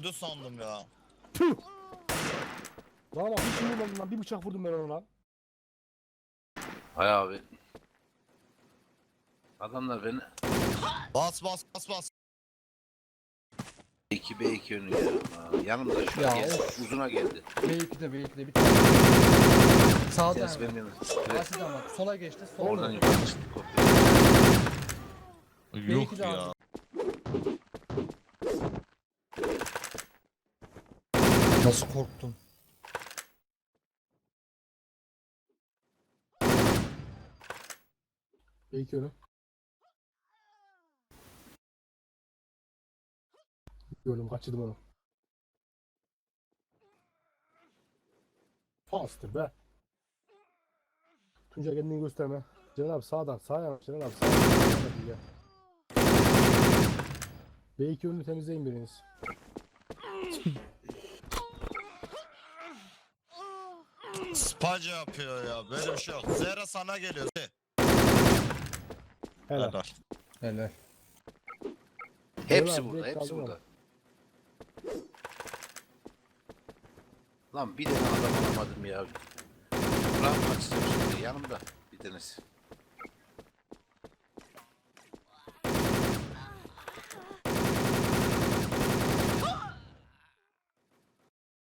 Öldü sandım ya. Tüh! Lan ama hiç vurmadım lan. Bir bıçak vurdum ben ona lan. Hay abi. Adamlar beni Bas bas bas bas. 2 B2 önü ya. Yanımda şu Ya geldi. of. Uzuna geldi. B2'de B2'de bir tane. Sağda Ses hemen. benim yanımda. Evet, Karşıdan bak. Sola geçti. Sola Oradan yukarı çıktı kopya. Yok B2 de ya. Nasıl korktum? Belki öyle. Gördüm kaçırdım onu. Fastır be. Tunca kendini gösterme. Celal abi sağdan sağa yanaş Celal abi. Hadi gel. B2 önünü temizleyin biriniz. Spaca yapıyor ya. Böyle bir şey yok. Zera sana geliyor. Helal. Helal. Helal. Hepsi burada, direkt hepsi kaldı burada. Lan bir tane adam alamadım ya. Lan açacağım şimdi yanımda bir tanesi.